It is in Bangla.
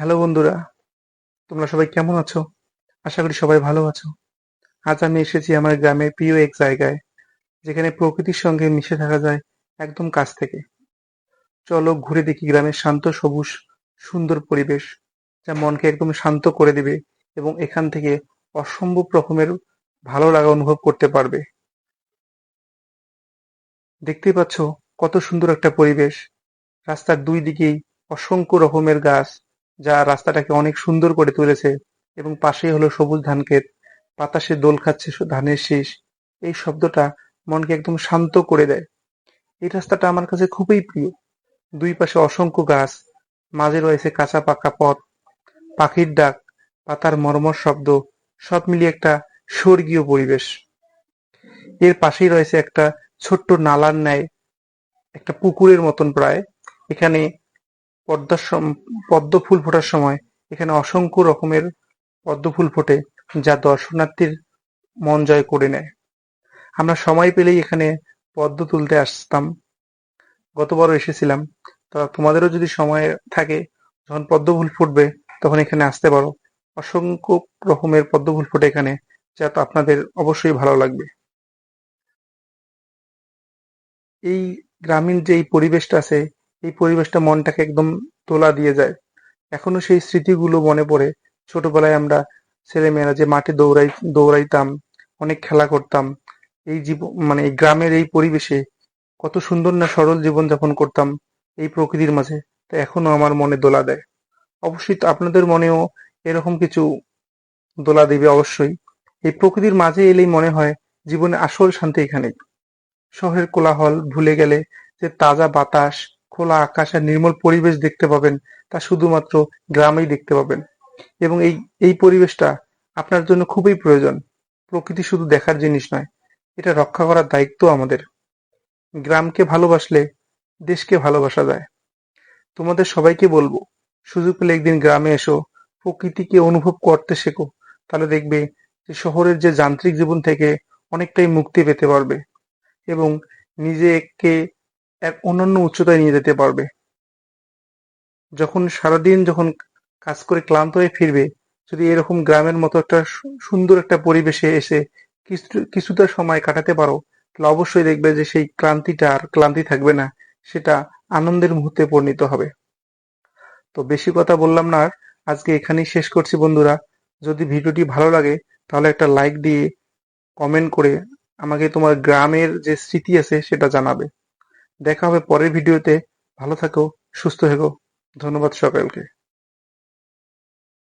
হ্যালো বন্ধুরা, তোমরা সবাই কেমন আছো? আশা করি সবাই ভালো আছো। আজ আমি এসেছি আমার গ্রামের প্রিয় এক জায়গায়, যেখানে প্রকৃতির সঙ্গে মিশে থাকা যায় একদম কাছ থেকে। চলো ঘুরে দেখি গ্রামের শান্ত, সবুজ, সুন্দর পরিবেশ, যা মনকে একদম শান্ত করে দিবে এবং এখান থেকে অসম্ভব রকমের ভালো লাগা অনুভব করতে পারবে। দেখতেই পাচ্ছ কত সুন্দর একটা পরিবেশ। রাস্তার দুই দিকেই অসংখ্য রকমের গাছ যা রাস্তাটাকে অনেক সুন্দর করে তুলেছে এবং পাশেই হলো সবুজ ধান ক্ষেত, বাতাসে দোল খাচ্ছে ধানের শীষ। এই শব্দটা মনকে একদম শান্ত করে দেয়। এই রাস্তাটা আমার কাছে খুবই প্রিয়। দুই পাশে অসংখ্য গাছ, মাঝে রয়েছে কাঁচা পাকা পথ, পাখির ডাক পাতার মর্মর শব্দ, সব মিলিয়ে একটা স্বর্গীয় পরিবেশ। এর পাশেই রয়েছে একটা ছোট্ট নালার ন্যায়, একটা পুকুরের মতন প্রায়। এখানে পদ্ম ফুল ফোটার সময় এখানে অসংখ্য রকমের পদ্ম ফুল ফোটে যা দর্শনার্থীর মন জয় করে নেয়। আমরা সময় পেলেই এখানে পদ্ম তুলতে আসতাম। গতবারও এসেছিলাম। তা তোমাদেরও যদি সময় থাকে, যখন পদ্ম ফুল ফুটবে, তখন এখানে আসতে পারো। অসংখ্য রকমের পদ্ম ফুল ফোটে এখানে, যা আপনাদের অবশ্যই ভালো লাগবে। এই গ্রামীণ যে পরিবেশটা আছে এই পরিবেশটা মনটাকে একদম তোলা দিয়ে যায়। এখনও সেই স্মৃতিগুলো মনে পড়ে। ছোটবেলায় আমরা ছেলেমেয়েরা যে মাঠে দৌড়াই, দৌড়াইতাম, অনেক খেলা করতাম, এই জীবন মানে এই গ্রামের এই পরিবেশে কত সুন্দর না সরল জীবন যাপন করতাম এই প্রকৃতির মাঝে, তা এখনও আমার মনে দোলা দেয়। অবশ্যই আপনাদের মনেও এরকম কিছু দোলা দেবে অবশ্যই। এই প্রকৃতির মাঝে এলেই মনে হয় জীবনে আসল শান্তি এখানেই। শহরের কোলাহল ভুলে গেলে যে তাজা বাতাস খোলা আকাশ আর নির্মল পরিবেশ দেখতে পাবেন, তা শুধুমাত্র গ্রামেই দেখতে পাবেন। এবং এই এই পরিবেশটা আপনার জন্য খুবই প্রয়োজন। প্রকৃতি শুধু দেখার জিনিস নয়, এটা রক্ষা করার দায়িত্ব আমাদের। গ্রামকে ভালোবাসলে দেশকে ভালোবাসা যায়। তোমাদের সবাইকে বলব, সুযোগ পেলে একদিন গ্রামে এসো, প্রকৃতিকে অনুভব করতে শেখো। তাহলে দেখবে যে শহরের যে যান্ত্রিক জীবন থেকে অনেকটাই মুক্তি পেতে পারবে। এবং নিজেকে এক অনন্য উচ্চতায় নিয়ে যেতে পারবে। যখন সারাদিন যখন কাজ করে ক্লান্ত হয়ে ফিরবে, যদি এরকম গ্রামের মতো একটা সুন্দর একটা পরিবেশে এসে কিছু, কিছুটা সময় কাটাতে পারো, তাহলে অবশ্যই দেখবে যে সেই ক্লান্তিটা আর ক্লান্তি থাকবে না, সেটা আনন্দের মুহূর্তে পরিণত হবে। তো বেশি কথা বললাম না আর, আজকে এখানেই শেষ করছি বন্ধুরা। যদি ভিডিওটি ভালো লাগে, তাহলে একটা লাইক দিয়ে কমেন্ট করে আমাকে তোমার গ্রামের যে স্মৃতি আছে সেটা জানাবে। দেখা হবে পরের ভিডিওতে। ভালো থাকো সুস্থ থেকো। ধন্যবাদ সকলকে।